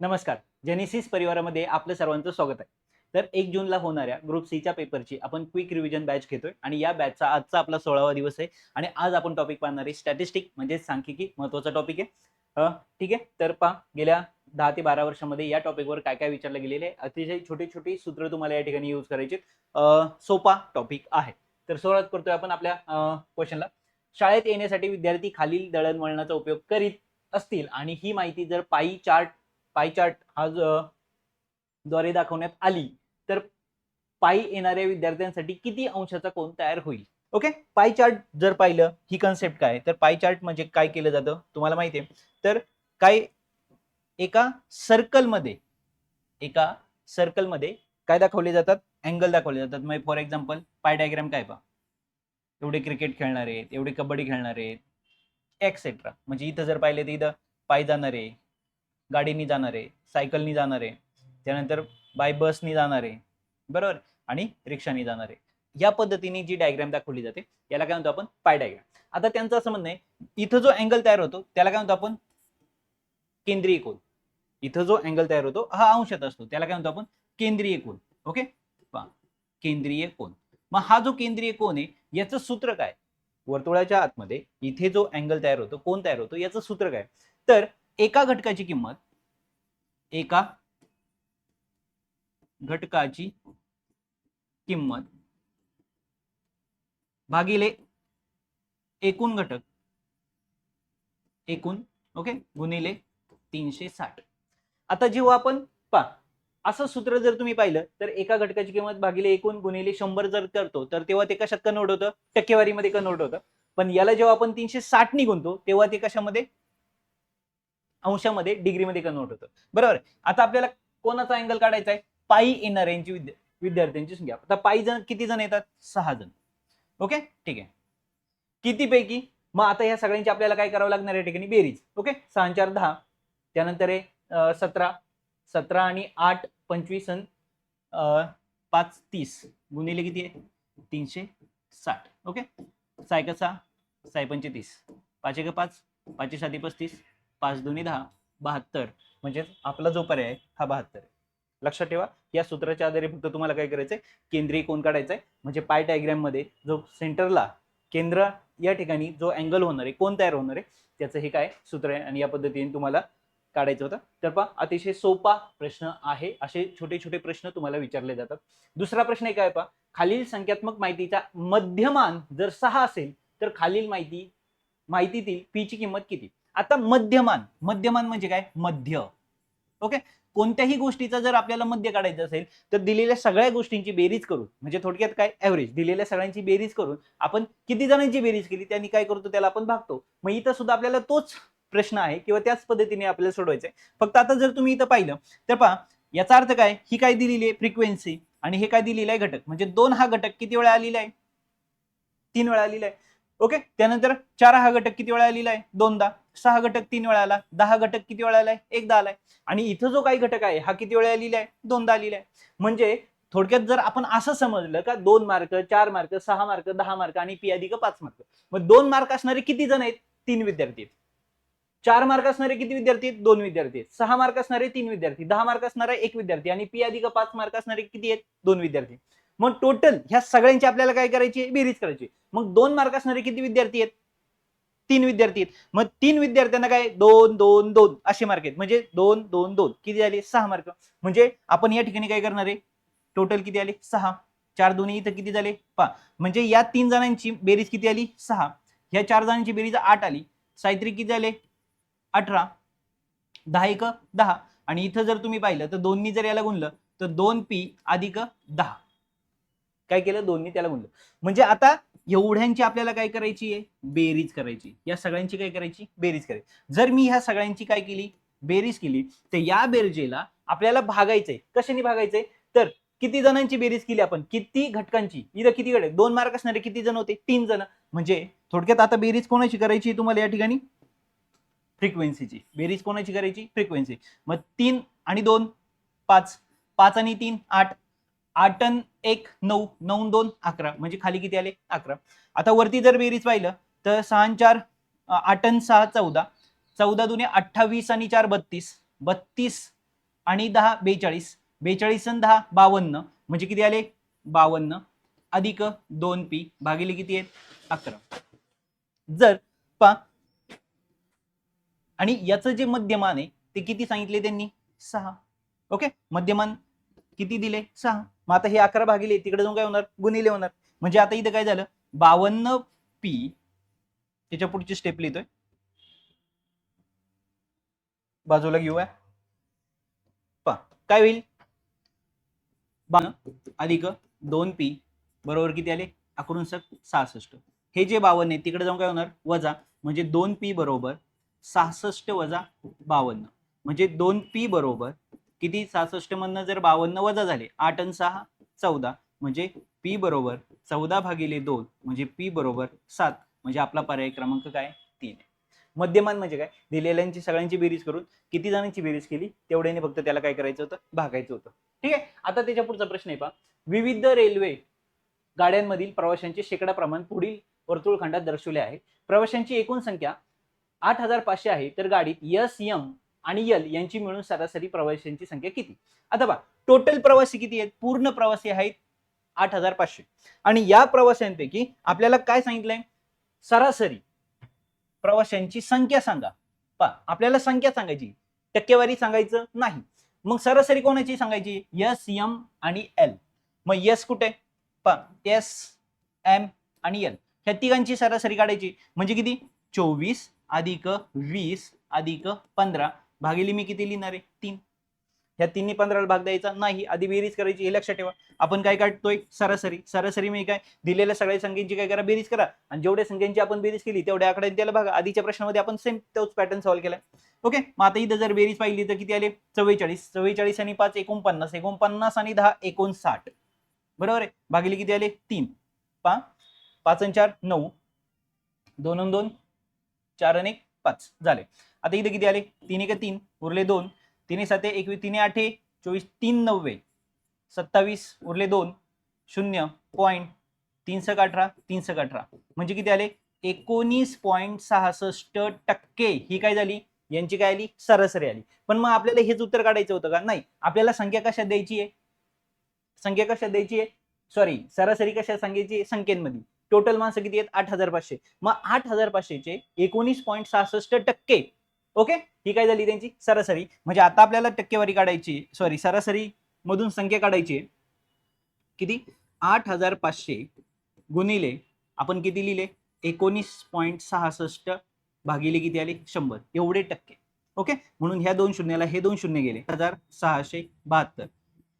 नमस्कार. जेनेसिस परिवारामध्ये आपलं सर्वांचं स्वागत आहे. तर एक जूनला होणाऱ्या ग्रुप सीच्या पेपरची आपण क्विक रिव्हिजन बॅच घेतोय आणि या बॅचचा आजचा आपला सोळावा दिवस आहे आणि आज आपण टॉपिक पाहणार आहे स्टॅटिस्टिक म्हणजे सांख्यिकी महत्त्वाचा टॉपिक आहे. ठीक आहे? तर पा गेल्या दहा ते बारा वर्षामध्ये या टॉपिकवर काय काय विचारलं गेलेले आहे? अतिशय छोटी छोटी सूत्र तुम्हाला या ठिकाणी यूज करायचे सोपा टॉपिक आहे. तर सुरुवात करतोय आपण आपल्या क्वेश्चनला शाळेत येण्यासाठी विद्यार्थी खालील दळणवळणाचा उपयोग करीत असतील आणि ही माहिती जर पायी चार्ट पाय चार्ट हा द्वारे दाखवण्यात आली तर पायी येणाऱ्या विद्यार्थ्यांसाठी किती अंशाचा कोण तयार होईल? ओके? पाय चार्ट जर पाहिलं ही कन्सेप्ट काय? तर पाय चार्ट म्हणजे काय केलं जातं? तुम्हाला माहिती आहे. तर काय एका सर्कलमध्ये एका सर्कलमध्ये काय दाखवले जातात? अँगल दाखवले जातात. म्हणजे फॉर एक्झाम्पल पाय डायग्राम काय पहा? एवढे क्रिकेट खेळणार आहेत एवढे कबड्डी खेळणार आहेत एक्सेट्रा म्हणजे इथं जर पाहिले तर इथं पाय आहे गाडीनी जाणारे सायकलनी जाणारे त्यानंतर बाय बसनी जाणारे बरोबर? आणि रिक्षानी जाणारे. या पद्धतीने जी डायग्राम दाखवली जाते याला काय म्हणतो आपण? पाय डायग्राम आता त्यांचं असं म्हणणं आहे इथं जो अँगल तयार होतो त्याला काय म्हणतो आपण? केंद्रीय कोण इथं जो अँगल तयार होतो हा अंशात असतो. त्याला काय म्हणतो आपण? केंद्रीय कोण ओके केंद्रीय कोण मग हा जो केंद्रीय कोण आहे याचं सूत्र काय? वर्तुळाच्या आतमध्ये इथे जो अँगल तयार होतो कोण तयार होतो याचं सूत्र काय? तर एका घटकाची किंमत एका घटकाची किंमत भागिले एकूण घटक एकूण ओके गुणिले तीनशे साठ. आता जेव्हा आपण पा असं सूत्र जर तुम्ही पाहिलं तर एका घटकाची किंमत भागिले एकूण गुणिले शंभर जर करतो तर तेव्हा ते कशात कन्वर्ट होतं? टक्केवारीमध्ये कन्वर्ट होतं. पण याला जेव्हा आपण तीनशे साठ नि तेव्हा ते कशामध्ये? अंशामध्ये डिग्रीमध्ये कन्वर्ट होतं. बरोबर आता आपल्याला कोणाचा अँगल काढायचा आहे पायी येणाऱ्यांची विद्या विद्यार्थ्यांची संख्या. आता पायी जण किती जण येतात? सहा जण. ओके ठीक आहे. कितीपैकी? मग आता ह्या सगळ्यांची आपल्याला काय करावं लागणार या ठिकाणी? बेरीज. ओके सहा चार दहा. त्यानंतर आहे सतरा. सतरा आणि आठ पंचवीस पाच तीस. गुणिले किती आहे? तीनशे साठ. ओके सायका सहा साय पंचे तीस पाच. एक पाच पाचशे साधी पस्तीस. पाच दोन्ही दहा बहात्तर. म्हणजेच आपला जो पर्याय हा बहात्तर आहे. लक्षात ठेवा या सूत्राच्या आधारे फक्त तुम्हाला काय करायचंय? केंद्रीय कोण काढायचा आहे म्हणजे पाय डायग्राममध्ये जो सेंटरला केंद्र या ठिकाणी जो अँगल होणार आहे कोण तयार होणार आहे त्याचं हे काय सूत्र आहे? आणि या पद्धतीने तुम्हाला काढायचं होतं. तर पहा अतिशय सोपा प्रश्न आहे. असे छोटे छोटे प्रश्न तुम्हाला विचारले जातात. दुसरा प्रश्न एक आहे पहा. खालील संख्यात्मक माहितीचा मध्यमान जर सहा असेल तर खालील माहिती माहितीतील पी ची किंमत किती? आता मध्यमान मध्यमान म्हणजे काय? मध्य. ओके? कोणत्याही गोष्टीचा जर आपल्याला मध्य काढायचं असेल तर दिलेल्या सगळ्या गोष्टींची बेरीज करून म्हणजे थोडक्यात काय? ऍव्हरेज दिलेल्या सगळ्यांची बेरीज करून आपण किती जणांची बेरीज केली त्यांनी काय करतो त्याला आपण भागतो. मग इथं सुद्धा आपल्याला तोच प्रश्न आहे किंवा त्याच पद्धतीने आपल्याला सोडवायचा आहे. फक्त आता जर तुम्ही इथं पाहिलं तर पहा याचा अर्थ काय? ही काय दिलेली आहे? फ्रिक्वेन्सी आणि हे काय दिलेलं आहे? घटक. म्हणजे दोन हा घटक किती वेळा आलेला आहे? तीन वेळा आलेला आहे. ओके? त्यानंतर चार हा घटक किती वेळा लिहिलाय? आहे दोनदा. सहा घटक तीन वेळा आला. दहा घटक किती वेळा आलाय? एकदा आलाय. आणि इथं जो काही घटक आहे हा किती वेळा लिहिला आहे दोनदा आलेला आहे म्हणजे थोडक्यात जर आपण असं समजलं का दोन मार्क चार मार्क सहा मार्क दहा मार्क आणि पी अधिक पाच मार्क. मग दोन मार्क असणारे किती जण आहेत? तीन विद्यार्थी आहेत. चार मार्क असणारे किती विद्यार्थी आहेत? दोन विद्यार्थी आहेत. सहा मार्क असणारे तीन विद्यार्थी दहा मार्क असणारे एक विद्यार्थी आणि पी अधिक पाच मार्क असणारे किती आहेत? दोन विद्यार्थी मग टोटल ह्या सगळ्यांची आपल्याला काय करायची? आहे? बेरीज करायची. मग दोन मार्क असणारे किती विद्यार्थी आहेत? तीन विद्यार्थी आहेत. मग तीन विद्यार्थ्यांना काय? दोन दोन दोन असे मार्क आहेत. म्हणजे दोन दोन दोन. किती झाले सहा मार्क म्हणजे आपण या ठिकाणी काय करणार आहे? टोटल किती आले? सहा. चार दोन्ही इथं किती झाले? पा. म्हणजे या तीन जणांची बेरीज किती आली? सहा. ह्या चार जणांची बेरीज आठ आली. सायत्री किती झाले? अठरा. दहा एक दहा. आणि इथं जर तुम्ही पाहिलं तर दोन्ही जर याला गुणलं तर दोन पी अधिक दहा. काय केलं? दोन्ही त्याला गुणलं म्हणजे आता एवढ्यांची आपल्याला काय करायची आहे? बेरीज करायची. या सगळ्यांची काय करायची? बेरीज करायची. जर मी ह्या सगळ्यांची काय केली? बेरीज केली. तर या बेरजेला आपल्याला भागायचंय. कशाने भागायचंय? तर किती जणांची बेरीज केली आपण? किती घटकांची? इथं किती घटक? दोन मार्क असणारे किती जण होते? तीन जण. म्हणजे थोडक्यात आता बेरीज कोणाची करायची तुम्हाला या ठिकाणी? फ्रिक्वेन्सीची. बेरीज कोणाची करायची? फ्रिक्वेन्सी. मग तीन आणि दोन. पाच. पाच आणि तीन आठ. आठ एक नऊ नऊ दोन अकरा. म्हणजे खाली किती आले? अकरा. आता वरती जर बेरीज पाहिलं तर सहा चार आठ अन सहा चौदा. चौदा दुने अठ्ठावीस आणि चार बत्तीस. बत्तीस आणि दहा बेचाळीस. बेचाळीस आणि दहा बावन्न. म्हणजे किती आले? बावन्न. अधिक दोन पी भागिले किती आहेत? अकरा. जर पा आणि याचं जे मध्यमान आहे ते किती सांगितले त्यांनी? सहा. ओके? मध्यमान किती दिले? सहा. मग आता हे अकरा भागिले तिकडे जाऊन काय होणार? गुणिले होणार. म्हणजे आता इथं काय झालं? बावन्न पी त्याच्या पुढची स्टेप लिहितोय. बाजूला घेऊया. पा काय होईल? बावन्न अधिक दोन पी बरोबर किती आले? अकरून सक सहासष्ट. हे जे बावन्न आहे तिकडे जाऊन काय होणार? वजा. म्हणजे दोन पी बरोबर सहासष्ट वजा बावन्न. म्हणजे दोन पी बरोबर किती सहासष्ट मधनं जर बावन्न वजा झाले आठ आणि सहा चौदा म्हणजे पी बरोबर चौदा भागिले दोन म्हणजे पी बरोबर सात म्हणजे आपला पर्याय क्रमांक काय? तीन आहे. मध्यमान म्हणजे काय? दिलेल्यांची सगळ्यांची बेरीज करून किती जणांची बेरीज केली? तेवढ्याने फक्त त्याला काय करायचं होतं? भागायचं होतं. ठीक आहे? आता त्याच्या पुढचा प्रश्न आहे पहा. विविध रेल्वे गाड्यांमधील प्रवाशांचे शेकडा प्रमाण पुढील वर्तुळखंडात दर्शवले आहे. प्रवाशांची एकूण संख्या आठ हजार पाचशे आहे. तर गाडीत यस यम आणि यल यांची मिळून सरासरी प्रवाशांची संख्या किती? आता बा टोटल प्रवासी किती आहेत? पूर्ण प्रवासी आहेत आठ हजार पाचशे. आणि या प्रवाशांपैकी आपल्याला काय सांगितलंय? सरासरी प्रवाशांची संख्या सांगा. पा आपल्याला संख्या सांगायची. टक्केवारी सांगायचं नाही. मग सरासरी कोणाची सांगायची? यस यम आणि एल. मग यस कुठे? पा एस एम आणि एल. ह्या तिघांची सरासरी काढायची. म्हणजे किती? चोवीस अधिक वीस अधिक पंधरा. भागिले मी किती लिहिणार आहे? तीन. ह्या तिन्ही पंधराला भाग द्यायचा? नाही. आधी बेरीज करायची हे लक्षात ठेवा. आपण काय काढतोय? सरासरी. सरासरी मी काय? दिलेल्या सगळ्या संख्येची काय करा? बेरीज करा. आणि जेवढ्या संख्यांची आपण बेरीज केली तेवढ्या आकड्यात त्याला बघा. आधीच्या प्रश्नामध्ये आपण सेम तोच पॅटर्न सॉल्व्ह केला ओके? मग आता इथं जर बेरीज पाहिली तर किती आले? चव्वेचाळीस. चव्वेचाळीस आणि पाच एकोणपन्नास. एकोणपन्नास आणि दहा एकोणसाठ. बरोबर आहे? भागिले किती आले? तीन. पा पाच आणि चार नऊ. दोन दोन चार आणि एक पाच. झाले. आता इथे किती आले? तीन एक तीन उरले दोन. तिने साते एकवीस तिने आठे चोवीस तीन नव्वे. सत्तावीस उरले दोन. शून्य पॉईंट तीन सक अठरा तीन सक अठरा. म्हणजे किती आले? एकोणीस पॉईंट सहासष्ट टक्के. ही काय झाली? यांची काय आली? सरासरी आली. पण मग आपल्याला हेच उत्तर काढायचं होतं का? नाही. आपल्याला संख्या कशा द्यायची आहे? संख्या कशात द्यायची आहे? सॉरी सरासरी कशा सांगायची आहे? संख्येमध्ये टोटल माणसं किती आहेत? आठ हजार पाचशे. मग आठ हजार पाचशेचे एकोणीस पॉईंट सहासष्ट टक्के. ओके? ही काय झाली त्यांची? सरासरी. म्हणजे आता आपल्याला टक्केवारी काढायची सॉरी सरासरी मधून संख्या काढायची आहे. किती? आठ हजार पाचशे गुणिले आपण किती लिहिले? एकोणीस पॉईंट सहासष्ट भागिले किती आले? शंभर. एवढे टक्के. ओके? म्हणून ह्या दोन शून्याला हे दोन शून्य गेले. हजार सहाशे बहात्तर.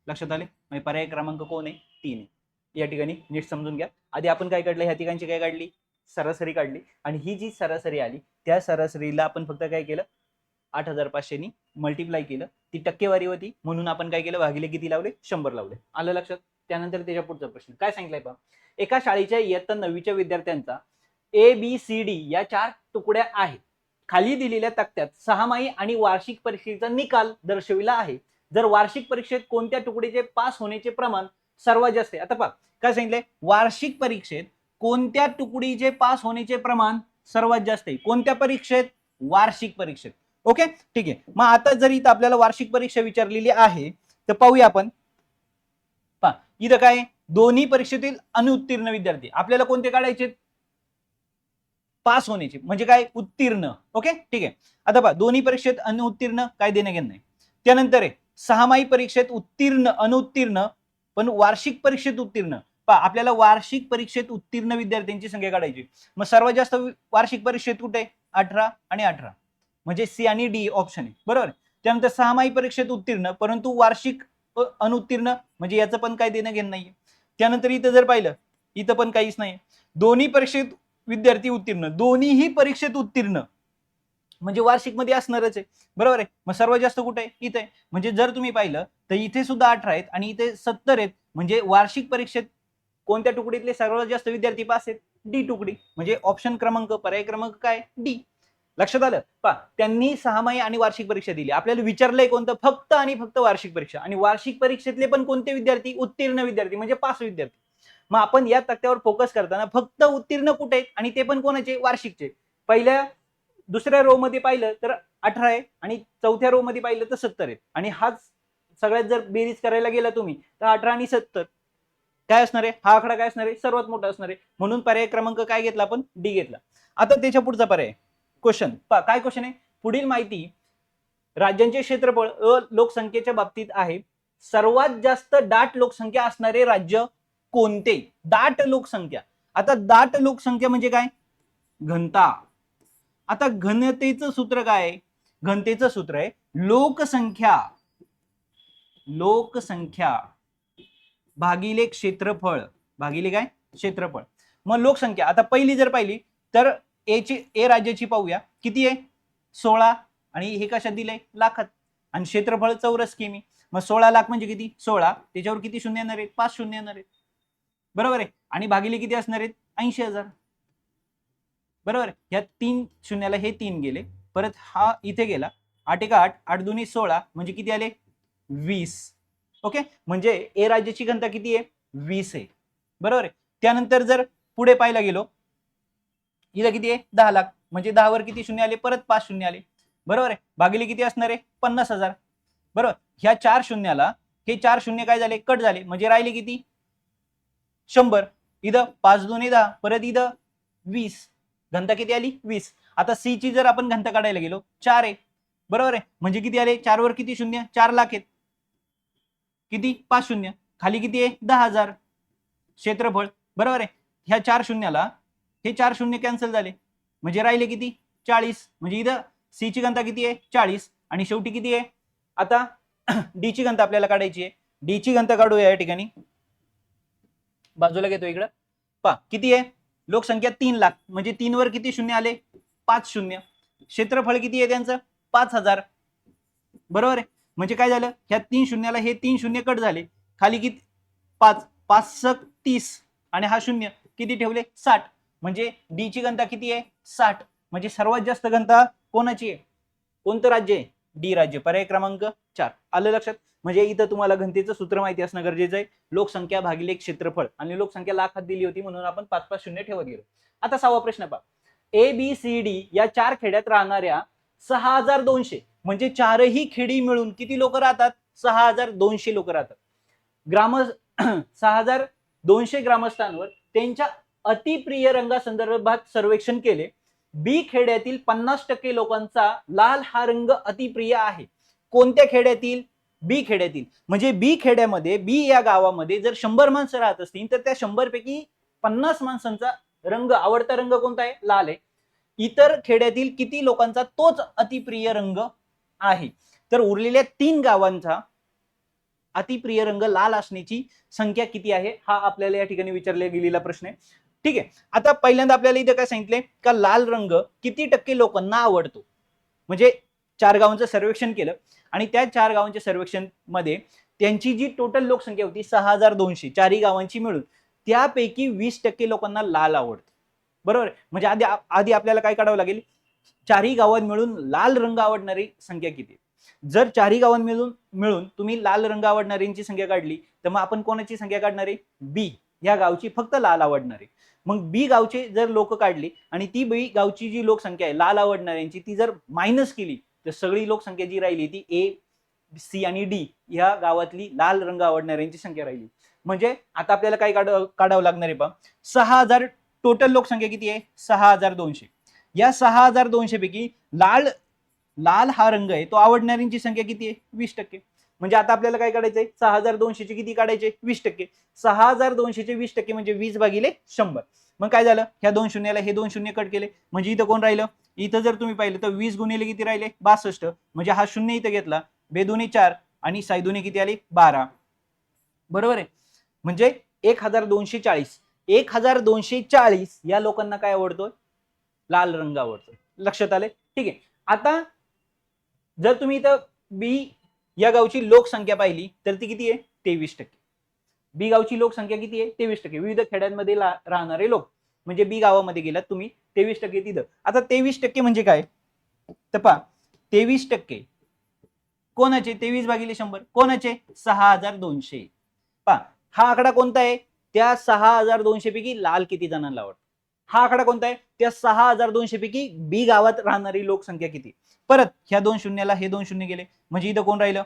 लक्षात आले? म्हणजे पर्याय क्रमांक कोण आहे? तीन आहे. या ठिकाणी नीट समजून घ्या. आधी आपण काय काढलं? ह्या ठिकाणची काय काढली? सरासरी काढली. आणि ही जी सरासरी आली त्या सरासरीला आपण फक्त काय केलं? आठ हजार पाचशेनी मल्टिप्लाय केलं. ती टक्केवारी होती. म्हणून आपण काय केलं? भागिले किती लावले? शंभर लावले. आलं लक्षात? त्यानंतर त्याच्या पुढचा प्रश्न. काय सांगितलंय पहा? एका शाळेच्या इयत्ता नववीच्या विद्यार्थ्यांचा ए बी सी डी या चार तुकड्या आहेत. खाली दिलेल्या तक्त्यात सहामाही आणि वार्षिक परीक्षेचा निकाल दर्शविला आहे. जर वार्षिक परीक्षेत कोणत्या तुकडीचे पास होण्याचे प्रमाण सर्वात जास्त आहे. आता पहा काय सांगितलंय? वार्षिक परीक्षेत कोणत्या तुकडीचे पास होण्याचे प्रमाण सर्वात जास्त आहे? कोणत्या परीक्षेत? वार्षिक परीक्षेत. ओके? ठीक आहे. मग आता जर इथं आपल्याला वार्षिक परीक्षा विचारलेली आहे तर पाहूया आपण. पा इथं काय दोन्ही परीक्षेतील अनुत्तीर्ण विद्यार्थी. आपल्याला कोणते काढायचे? पास होण्याचे. म्हणजे काय? उत्तीर्ण. ओके? ठीक आहे. आता पहा दोन्ही परीक्षेत अनुत्तीर्ण काय देणं घेणं नाही. त्यानंतर आहे सहामाही परीक्षेत उत्तीर्ण अनुत्तीर्ण पण वार्षिक परीक्षेत उत्तीर्ण. आपल्याला वार्षिक परीक्षेत उत्तीर्ण विद्यार्थ्यांची संख्या काढायची. मग सर्वात जास्त वार्षिक परीक्षेत कुठे? आहे? अठरा आणि अठरा. म्हणजे सी आणि डी ऑप्शन आहे बरोबर? आहे? त्यानंतर सहामाही परीक्षेत उत्तीर्ण परंतु वार्षिक अनुत्तीर्ण म्हणजे याचं पण काही देणं घेणं नाहीये. त्यानंतर इथं जर पाहिलं इथं पण काहीच नाही दोन्ही परीक्षेत विद्यार्थी उत्तीर्ण. दोन्हीही परीक्षेत उत्तीर्ण. म्हणजे वार्षिकमध्ये असणारच आहे बरोबर आहे मग सर्वात जास्त कुठे? आहे इथे म्हणजे जर तुम्ही पाहिलं तर इथे सुद्धा अठरा आहेत आणि इथे सत्तर आहेत. म्हणजे वार्षिक परीक्षेत कोणत्या तुकडीतले सर्वात जास्त विद्यार्थी पास आहेत? डी तुकडी. म्हणजे ऑप्शन क्रमांक पर्याय क्रमांक काय? डी लक्षात आलं? पा त्यांनी सहामाही आणि वार्षिक परीक्षा दिली. आपल्याला विचारलंय कोणतं? फक्त आणि फक्त वार्षिक परीक्षा. आणि वार्षिक परीक्षेतले पण कोणते विद्यार्थी? उत्तीर्ण विद्यार्थी म्हणजे पास विद्यार्थी. मग आपण या तक्त्यावर फोकस करताना फक्त उत्तीर्ण कुठे आहेत? आणि ते पण कोणाचे? वार्षिकचे. पहिल्या दुसऱ्या रो मध्ये पाहिलं तर अठरा आहे आणि चौथ्या रो मध्ये पाहिलं तर सत्तर आहे. आणि हाच सगळ्यात जर बेरीज करायला गेला तुम्ही तर अठरा आणि सत्तर. काय असणार आहे? हा आकडा काय असणार आहे? सर्वात मोठा असणार आहे. म्हणून पर्याय क्रमांक काय घेतला आपण? डी घेतला. आता त्याच्या पुढचा पर्याय. क्वेश्चन काय क्वेश्चन आहे? पुढील माहिती राज्यांचे क्षेत्रफळ अ लोकसंख्येच्या बाबतीत आहे. सर्वात जास्त दाट लोकसंख्या असणारे राज्य कोणते? दाट लोकसंख्या. आता दाट लोकसंख्या म्हणजे काय? घनता. आता घनतेचं सूत्र काय घनतेचं सूत्र आहे लोकसंख्या. लोकसंख्या. भागिले क्षेत्रफळ. भागिले काय? क्षेत्रफळ. मग लोकसंख्या. आता पहिली जर पाहिली तर एची ए राज्याची पाहूया. किती आहे? सोळा. आणि हे कशात दिलंय? लाखात. आणि क्षेत्रफळ चौरस किमी. मग सोळा लाख म्हणजे किती? सोळा. त्याच्यावर किती शून्य येणार आहेत? पाच शून्य येणार आहेत. बरोबर आहे? आणि भागिले किती असणार आहेत? ऐंशी हजार. बरोबर आहे? ह्या तीन शून्याला हे तीन गेले. परत हा इथे गेला. आठ एका आठ. आठ दोन्ही सोळा. म्हणजे किती आले? वीस. ओके? म्हणजे ए राज्याची घनता किती आहे? वीस आहे. बरोबर आहे? त्यानंतर जर पुढे पाहायला गेलो इथं किती आहे? दहा लाख. म्हणजे दहावर किती शून्य आले? परत पाच शून्य आले. बरोबर आहे? भागिले किती असणार आहे? पन्नास हजार. बरोबर? ह्या चार शून्याला हे चार शून्य काय झाले? कट झाले. म्हणजे राहिले किती? शंभर. इथं पाच दोन दहा. परत इथं वीस. घनता किती आली? वीस. आता सी ची जर आपण घनता काढायला गेलो चार आहे. बरोबर आहे? म्हणजे किती आले? चार वर किती शून्य? चार लाख आहेत. किती? पाच शून्य. खाली किती आहे? दहा हजार. क्षेत्रफळ. बरोबर आहे? ह्या चार शून्याला हे चार शून्य कॅन्सल झाले. म्हणजे राहिले किती? चाळीस. म्हणजे इथं सी ची घनता किती आहे? चाळीस. आणि शेवटी किती आहे? आता डी ची घनता आपल्याला काढायची आहे. डी ची घनता काढूया या ठिकाणी. बाजूला घेतो इकडं. पा किती आहे? लोकसंख्या तीन लाख. म्हणजे तीन वर किती शून्य आले? पाच शून्य. क्षेत्रफळ किती आहे त्यांचं? पाच हजार. बरोबर आहे? म्हणजे काय झालं? ह्या तीन शून्याला हे तीन शून्य कट झाले. खाली किती? पाच. पाच सक तीस. आणि हा शून्य किती ठेवले? साठ. म्हणजे डी ची घनता किती आहे? साठ. म्हणजे सर्वात जास्त घनता कोणाची आहे? कोणतं राज्य आहे? डी राज्य. पर्याय क्रमांक चार. आलं लक्षात? म्हणजे इथं तुम्हाला घनतेचं सूत्र माहिती असणं गरजेचं आहे. लोकसंख्या भागिले क्षेत्रफळ. आणि लोकसंख्या लाखात दिली होती म्हणून आपण पाच पाच शून्य ठेवत गेलो. आता सहावा प्रश्न पहा. ए बी सी डी या चार खेड्यात राहणाऱ्या सहा हजार दोनशे. म्हणजे चारही खेडी मिळून किती लोक राहतात? सहा हजार दोनशे लोक राहतात. ग्राम सहा हजार दोनशे ग्रामस्थांवर त्यांच्या अतिप्रिय रंगासंदर्भात सर्वेक्षण केले. बी खेड्यातील पन्नास टक्के लोकांचा लाल हा रंग अतिप्रिय आहे. कोणत्या खेड्यातील? बी खेड्यातील. म्हणजे बी खेड्यामध्ये बी या गावामध्ये जर शंभर माणसं राहत असतील तर त्या शंभर पैकी पन्नास माणसांचा रंग आवडता रंग कोणता आहे? लाल आहे. इतर खेड्यातील किती लोकांचा तोच अतिप्रिय रंग आहे. तर उरलेल्या तीन गावांचा अतिप्रिय रंग लाल असण्याची संख्या किती आहे? हा आपल्याला या ठिकाणी विचारला गेलेला प्रश्न आहे. ठीक आहे. आता पहिल्यांदा आपल्याला इथे काय सांगितले का लाल रंग किती टक्के लोकांना आवडतो? म्हणजे चार गावांचं सर्वेक्षण केलं आणि त्या चार गावांच्या सर्वेक्षणमध्ये त्यांची जी टोटल लोकसंख्या होती सहा हजार दोनशे चारही गावांची मिळून त्यापैकी वीस टक्के लोकांना लाल आवडतो. बरोबर आहे? म्हणजे आधी आधी आपल्याला काय काढावं लागेल? चारही गावात मिळून लाल रंग आवडणारी संख्या किती? जर चारही गावात मिळून मिळून तुम्ही लाल रंग आवडणाऱ्यांची संख्या काढली तर मग आपण कोणाची संख्या काढणार आहे? बी. या गावची फक्त लाल आवडणारे. मग बी गावचे जर लोक काढली आणि ती बी गावची जी लोकसंख्या आहे लाल आवडणाऱ्यांची ती जर मायनस केली तर सगळी लोकसंख्या जी राहिली ती ए सी आणि डी ह्या गावातली लाल रंग आवडणाऱ्यांची संख्या राहिली. म्हणजे आता आपल्याला काय काढ काढावं लागणार आहे पहा सहा हजार टोटल लोकसंख्या किती आहे? सहा हजार दोनशे. या सहा हजार दोनशे पैकी लाल लाल हा रंग आहे तो आवडणाऱ्यांची संख्या किती आहे? वीस टक्के. म्हणजे आता आपल्याला काय काढायचंय? सहा हजार दोनशेचे किती काढायचे? वीस टक्के. सहा हजार दोनशेचे वीस टक्के म्हणजे वीस भागिले शंभर. मग काय झालं? ह्या दोन शून्याला हे दोन शून्य कट केले. म्हणजे इथं कोण राहिलं? इथं जर तुम्ही पाहिलं तर वीस गुणिले किती राहिले? बासष्ट. म्हणजे हा शून्य इथं घेतला. बेदुने चार आणि साईदुने किती आले? बारा. बरोबर आहे? म्हणजे एक हजार दोनशे चाळीस. एक हजार दोनशे चाळीस या लोकांना काय आवडतोय? लाल रंग आवडतो लक्षात आले ठीक आहे. आता जर तुम्ही इथं बी या गावची लोकसंख्या पाहिली तर ती किती आहे? तेवीस टक्के. बी गावची लोकसंख्या किती आहे? तेवीस टक्के. विविध खेड्यांमध्ये ला- राहणारे लोक. म्हणजे बी गावामध्ये गेलात तुम्ही तेवीस टक्के तिथं. आता तेवीस टक्के म्हणजे काय? तर पहा तेवीस टक्के. कोणाचे? तेवीस भागिले शंभर. कोणाचे? सहा हजार दोनशे. पहा हा आकडा कोणता आहे? त्या सहा हजार दोनशे पैकी लाल किती जणांना आवडतो हा आकडा कोणता आहे? त्या सहा हजार दोनशे पैकी बी गावात राहणारी लोकसंख्या किती? परत ह्या दोन शून्याला हे दोन शून्य गेले. म्हणजे इथं कोण राहिलं?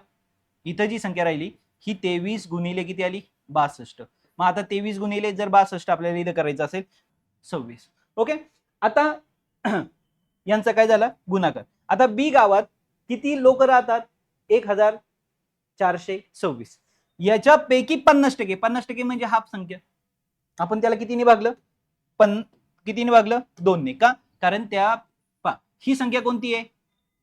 इथं जी संख्या राहिली ही तेवीस गुणिले किती आली? बासष्ट. मग आता तेवीस गुणिले जर बासष्ट आपल्याला इथं करायचं असेल सव्वीस. ओके? आता यांचा काय झाला? गुणाकार. आता बी गावात किती लोक राहतात? एक हजार चारशे सव्वीस. याच्यापैकी पन्नास टक्के. पन्नास टक्के म्हणजे हाफ संख्या. आपण त्याला कितीने भागलं पन कितीने भागलं दोनने का? कारण त्या पा ही संख्या कोणती आहे?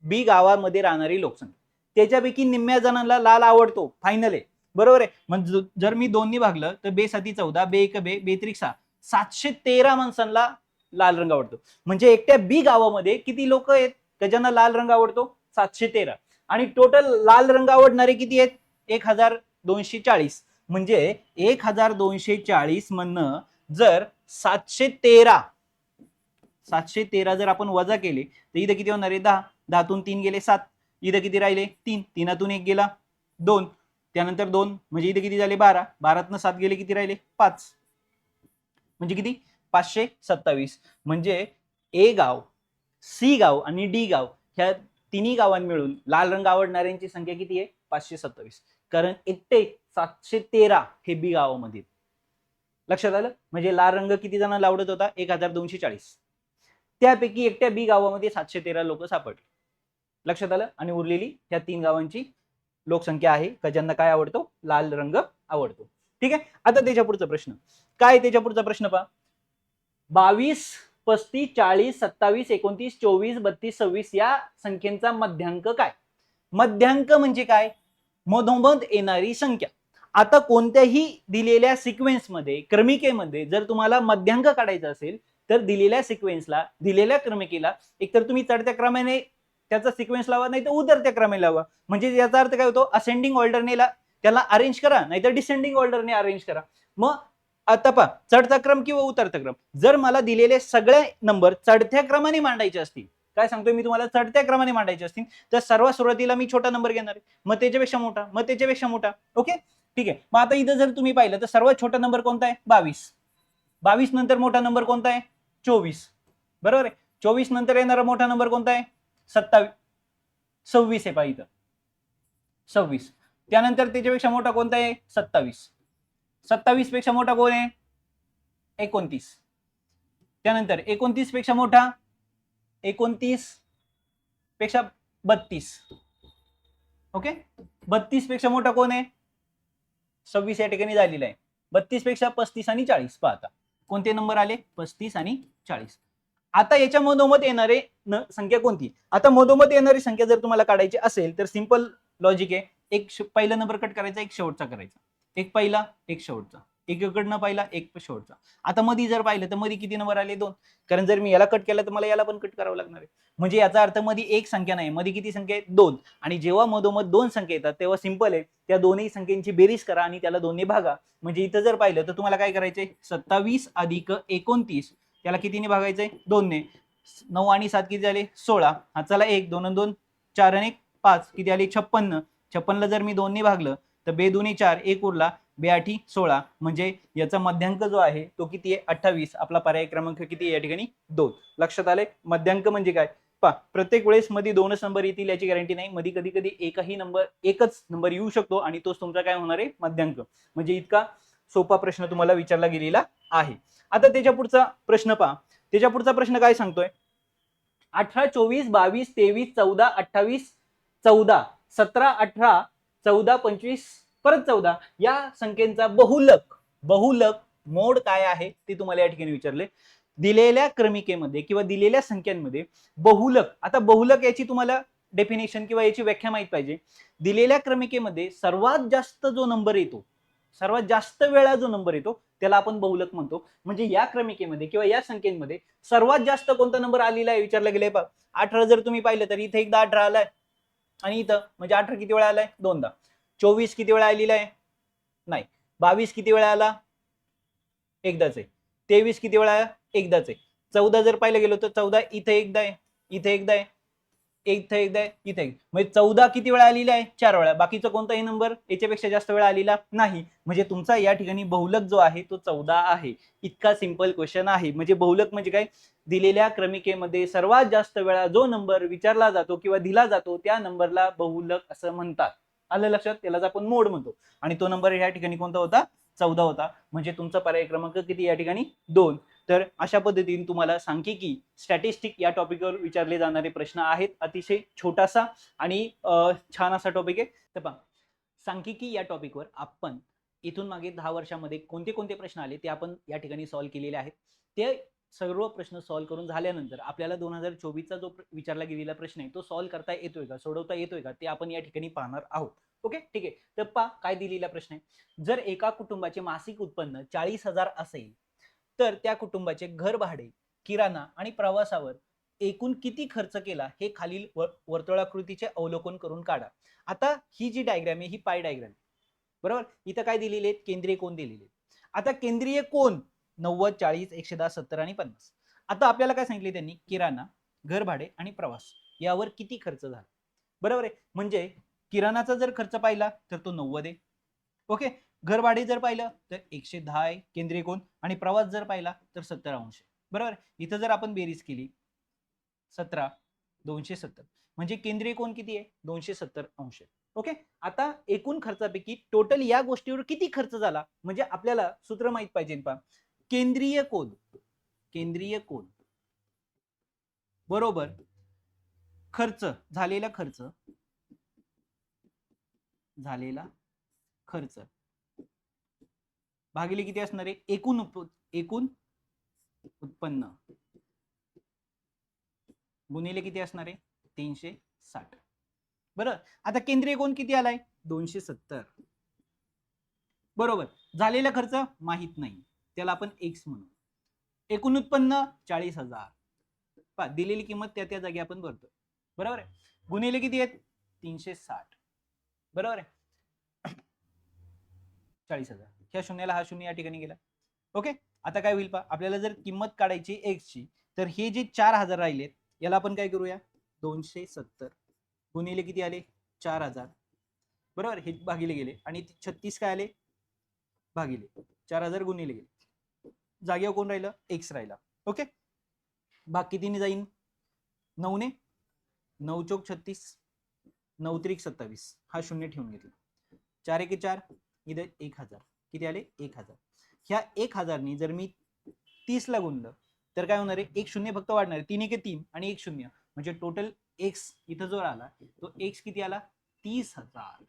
बी गावामध्ये राहणारी लोकसंख्या. त्याच्यापैकी निम्म्या जणांना लाल आवडतो. फायनल आहे. बरोबर आहे? म्हणजे जर मी दोन्ही भागलं तर बे साती चौदा बे एक बे बेत्रिक सहा. सातशे तेरा माणसांना लाल रंग आवडतो. म्हणजे एकट्या बी गावामध्ये किती लोक आहेत? का ज्यांना लाल रंग आवडतो. सातशे तेरा. आणि टोटल लाल रंग आवडणारे किती आहेत? एक हजार दोनशे चाळीस म्हणजे एक हजार दोनशे चाळीस म्हणणं जर सातशे तेरा सातशे तेरा जर आपण वजा केले तर इथं किती होणार आहे? दहा. दहातून तीन गेले सात. इथं किती राहिले? तीन. तीनातून एक गेला दोन. त्यानंतर दोन. म्हणजे इथे किती झाले? बारा. बारातनं सात गेले किती राहिले? पाच. म्हणजे किती? पाचशे सत्तावीस. म्हणजे ए गाव सी गाव आणि डी गाव ह्या तिन्ही गावां मिळून लाल रंग आवडणाऱ्यांची संख्या किती आहे? पाचशे सत्तावीस. कारण एकटे सातशे तेरा हे बी गावामध्ये. लक्षात आलं? म्हणजे लाल रंग किती जणांना आवडत होता? एक हजार दोनशे चाळीस. त्यापैकी एकट्या बी गावामध्ये सातशे तेरा लोक सापडले. लक्षात आलं? आणि उरलेली त्या तीन गावांची लोकसंख्या आहे. का ज्यांना काय आवडतो? लाल रंग आवडतो. ठीक आहे? आता त्याच्या पुढचा प्रश्न. काय त्याच्या पुढचा प्रश्न पहा? बावीस पस्तीस चाळीस सत्तावीस एकोणतीस चोवीस बत्तीस सव्वीस या संख्येचा मध्यांक काय? मध्यांक म्हणजे काय? मधोमध येणारी संख्या. आता कोणत्याही दिलेल्या सिक्वेन्समध्ये क्रमिकेमध्ये जर तुम्हाला मध्यांक काढायचा असेल तर दिलेल्या सिक्वेन्सला दिलेल्या क्रमिकेला एकतर तुम्ही चढत्या क्रमाने त्याचा सिक्वेन्स लावा नाही तर उतरत्या क्रमे लावा. म्हणजे याचा अर्थ काय होतो? असेंडिंग ऑर्डरनेला त्याला अरेंज करा नाहीतर डिसेंडिंग ऑर्डरने अरेंज करा. मग आता पहा चढता क्रम किंवा उतरता क्रम. जर मला दिलेले सगळे नंबर चढत्या क्रमाने मांडायचे असतील काय सांगतोय? मी तुम्हाला चढत्या क्रमाने मांडायचे असतील. तर सर्वात सुरुवातीला मी छोटा नंबर घेणार आहे. मग त्याच्यापेक्षा मोठा मग त्याच्यापेक्षा मोठा. ओके ठीक आहे. मग आता इथं जर तुम्ही पाहिलं तर सर्वात छोटा नंबर कोणता आहे? बावीस. बावीस नंतर मोठा नंबर कोणता आहे? चोवीस. बरोबर आहे? चोवीस नंतर येणारा मोठा नंबर कोणता आहे? सत्तावीस. सव्वीस आहे पहा इथं. सव्वीस. त्यानंतर त्याच्यापेक्षा मोठा कोणता आहे? सत्तावीस. सत्तावीसपेक्षा मोठा कोण आहे? एकोणतीस. त्यानंतर एकोणतीसपेक्षा मोठा एकोणतीसपेक्षा बत्तीस. ओके बत्तीसपेक्षा मोठा कोण आहे? सव्वीस या ठिकाणी झालेला आहे. बत्तीसपेक्षा पस्तीस आणि चाळीस. पाहता. कोणते नंबर आले? पस्तीस आणि चाळीस. आता याच्या मधोमध येणारे न संख्या कोणती? आता मधोमध येणारी संख्या जर तुम्हाला काढायची असेल तर सिंपल लॉजिक आहे. एक पहिला नंबर कट करायचा एक शेवटचा करायचा. एक पहिला एक शेवटचा. एकीकडनं पाहिला पहिला एक शेवटचा आता मध्ये जर पाहिलं तर मध्ये किती नंबर आले? दोन. कारण जर मी याला कट केलं तर मला याला पण कट करावं लागणार आहे. म्हणजे याचा अर्थमध्ये एक संख्या नाही मध्ये किती संख्या आहे दोन. आणि जेव्हा मधोमध दोन संख्या येतात तेव्हा सिंपल आहे. त्या दोन्ही संख्येची बेरीज करा आणि त्याला दोन्ही भागा. म्हणजे इथं जर पाहिलं तर तुम्हाला काय करायचंय? सत्तावीस अधिक एकोणतीस. त्याला कितीने भागायचंय? दोनने. नऊ आणि सात किती झाले? सोळा. हा चला एक दोन दोन. चार आणि एक पाच. किती आले? छप्पन्न. छप्पनला जर मी दोनने भागलं तर बे चार. एक उरला. बेआठी सोळा म्हणजे याचा मध्यांक जो आहे तो किती आहे? अठ्ठावीस. आपला पर्याय क्रमांक किती आहे? या ठिकाणी दोन. लक्षात आले मध्यांक म्हणजे काय? पा प्रत्येक वेळेस मध्ये दोनच नंबर येतील याची गॅरंटी नाही. मध्ये कधी कधी एकही नंबर एकच नंबर येऊ शकतो आणि तोच तुमचा काय होणार आहे? मध्यांक. म्हणजे इतका सोपा प्रश्न तुम्हाला विचारला गेलेला आहे. आता त्याच्या पुढचा प्रश्न पहा. त्याच्या पुढचा प्रश्न काय सांगतोय? अठरा चोवीस बावीस तेवीस चौदा अठ्ठावीस चौदा सतरा अठरा चौदा पंचवीस परत चौदा या संख्येचा बहुलक बहुलक मोड काय आहे ते तुम्हाला या ठिकाणी विचारले. दिलेल्या क्रमिकेमध्ये किंवा दिलेल्या संख्यांमध्ये बहुलक आता बहुलक याची तुम्हाला डेफिनेशन किंवा याची व्याख्या माहीत पाहिजे. दिलेल्या क्रमिकेमध्ये सर्वात जास्त जो नंबर येतो सर्वात जास्त वेळा जो नंबर येतो त्याला आपण बहुलक म्हणतो. म्हणजे या क्रमिकेमध्ये किंवा या संख्येमध्ये सर्वात जास्त कोणता नंबर आलेला आहे विचारला गेलाय अठरा जर तुम्ही पाहिलं तर इथे एकदा अठरा आलाय. आणि इथं म्हणजे अठरा किती वेळा आलाय? दोनदा. चोवीस किती वेळा आलेला आहे? नाही. बावीस किती वेळा आला? एकदाच आहे. तेवीस किती वेळा आला? एकदाच आहे. चौदा जर पाहिलं गेलो तर चौदा इथे एकदा आहे. इथे एकदा आहे. इथे एकदा आहे. इथे एक. म्हणजे चौदा किती वेळा आलेला आहे? चार वेळा. बाकीचा कोणताही नंबर याच्यापेक्षा जास्त वेळा आलेला नाही. म्हणजे तुमचा या ठिकाणी बहुलक जो आहे तो चौदा आहे. इतका सिंपल क्वेश्चन आहे. म्हणजे बहुलक म्हणजे काय? दिलेल्या क्रमिकेमध्ये सर्वात जास्त वेळा जो नंबर विचारला जातो किंवा दिला जातो त्या नंबरला बहुलक असं म्हणतात. आलं लक्षात? त्यालाच आपण मोड म्हणतो. आणि तो नंबर या ठिकाणी कोणता होता? चौदा होता. म्हणजे तुमचा पर्याय क्रमांक किती या ठिकाणी? दोन. तर अशा पद्धतीने तुम्हाला सांख्यिकी स्टॅटिस्टिक या टॉपिकवर विचारले जाणारे प्रश्न आहेत. अतिशय छोटासा आणि छान असा टॉपिक आहे. तर पहा. सांख्यिकी या टॉपिकवर आपण इथून मागे दहा वर्षामध्ये कोणते कोणते प्रश्न आले ते आपण या ठिकाणी सॉल्व्ह केलेले आहेत. ते सर्व प्रश्न सॉल्व्ह करून झाल्यानंतर आपल्याला दोन हजार चोवीसचा जो विचारला गेलेला प्रश्न आहे तो सॉल्व्ह करता येतोय का? सोडवता येतोय का? ते आपण या ठिकाणी पाहणार आहोत. ओके? ठीक आहे. तर पा काय दिलेला प्रश्न आहे. जर एका कुटुंबाचे मासिक उत्पन्न चाळीस हजार असेल तर त्या कुटुंबाचे घर भाडे किराणा आणि प्रवासावर एकूण किती खर्च केला हे खालील वर्तुळाकृतीचे अवलोकन करून काढा. आता ही जी डायग्राम आहे ही पाय डायग्राम बरोबर? इथं काय दिलेली आहेत? केंद्रीय कोण दिलेले आता केंद्रीय कोण नव्वद चाळीस एकशे दहा सत्तर आणि पन्नास. आता आपल्याला काय सांगितले त्यांनी? किराणा घर भाडे आणि प्रवास. यावर किती खर्च झाला? बरोबर आहे. म्हणजे किराणाचा जर खर्च पाहिला तर तो नव्वद आहे. ओके? घर भाडे जर पाहिलं तर एकशे दहा आहे केंद्रीय कोण? आणि प्रवास जर पाहिला तर सत्तर अंश बरोबर आहे? इथं जर आपण बेरीज केली सतरा दोनशे सत्तर. म्हणजे केंद्रीय कोण किती आहे? दोनशे सत्तर अंश ओके? आता एकूण खर्चापैकी टोटल या गोष्टीवर किती खर्च झाला? म्हणजे आपल्याला सूत्र माहीत पाहिजे पा केंद्रीय कोण? केंद्रीय कोण? बरोबर. खर्च झालेला खर्च. झालेला खर्च. भागिले किती असणार आहे? एकूण उप- एकूण उत्पन्न. गुणिले किती असणार आहे? तीनशे साठ. बरं. आता केंद्रीय कोण किती आलाय? दोनशे सत्तर. बरोबर. झालेला खर्च माहीत नाही. त्याला आपण एक्स म्हणू. एकूण उत्पन्न चाळीस हजार. पहा दिलेली किंमत त्या त्या जागी आपण भरतो बरोबर आहे? गुन्हेले किती आहेत? तीनशे साठ. बरोबर आहे? चाळीस हजार. ह्या शून्याला हा शून्य या ठिकाणी गेला. ओके? आता काय होईल पहा आपल्याला जर किंमत काढायची एक्स ची तर हे जे चार हजार राहिलेत याला आपण काय करूया? दोनशे सत्तर. गुन्हेले किती आले? चार हजार. बरोबर हे भागिले गेले. आणि छत्तीस काय आले? भागिले. चार हजार गुन्हेले गेले. जागेवर कोण राहिलं? एक्स राहिला. ओके भाग कितीने जाईन? नऊने? नऊ चौक छत्तीस. नऊ त्रिक सत्तावीस. हा शून्य ठेवून घेतला. चार एके चार इथे एक हजार. किती आले? एक हजार. ह्या एक हजारनी जर मी तीसला गुणलं तर काय होणार आहे? एक शून्य फक्त वाढणार आहे. तीन एके तीन आणि एक शून्य. म्हणजे टोटल एक्स इथं जो आला तो एक्स किती आला? तीस हजार.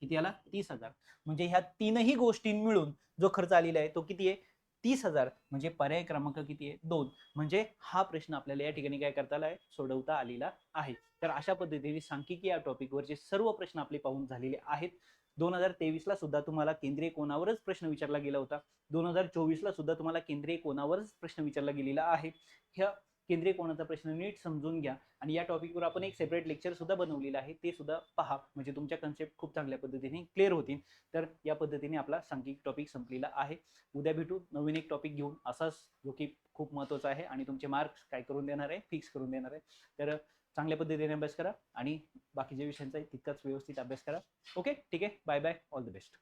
किती आला? तीस हजार. म्हणजे ह्या तीनही गोष्टी मिळून जो खर्च आलेला आहे तो किती आहे? तीस हजार म्हणजे पर्याय क्रमांक किती आहे? दोन. म्हणजे हा प्रश्न आपल्याला या ठिकाणी काय करता आलाय सोडवता आलेला आहे. तर अशा पद्धतीने सांख्यिकी या टॉपिकवरचे सर्व प्रश्न आपले पाहून झालेले आहेत. दोन हजार तेवीसला सुद्धा तुम्हाला केंद्रीय कोणावरच प्रश्न विचारला गेला होता. दोन हजार चोवीसला सुद्धा तुम्हाला केंद्रीय कोणावरच प्रश्न विचारला गेलेला आहे. ह्या केंद्रीय कोणाचा प्रश्न नीट समजून घ्या. आणि या टॉपिकवर आपण एक सेपरेट लेक्चर सुद्धा बनवलेलं आहे. ते सुद्धा पहा. म्हणजे तुमच्या कन्सेप्ट खूप चांगल्या पद्धतीने क्लिअर होतील. तर या पद्धतीने आपला सांख्यिक टॉपिक संपलेला आहे. उद्या भेटू. नवीन एक टॉपिक घेऊन. असाच जो की खूप महत्त्वाचा आहे आणि तुमचे मार्क्स काय करून देणार आहे? फिक्स करून देणार आहे. तर चांगल्या पद्धतीने अभ्यास करा आणि बाकीच्या विषयांचा तितकाच व्यवस्थित अभ्यास करा. ओके ठीक आहे? Bye bye all the best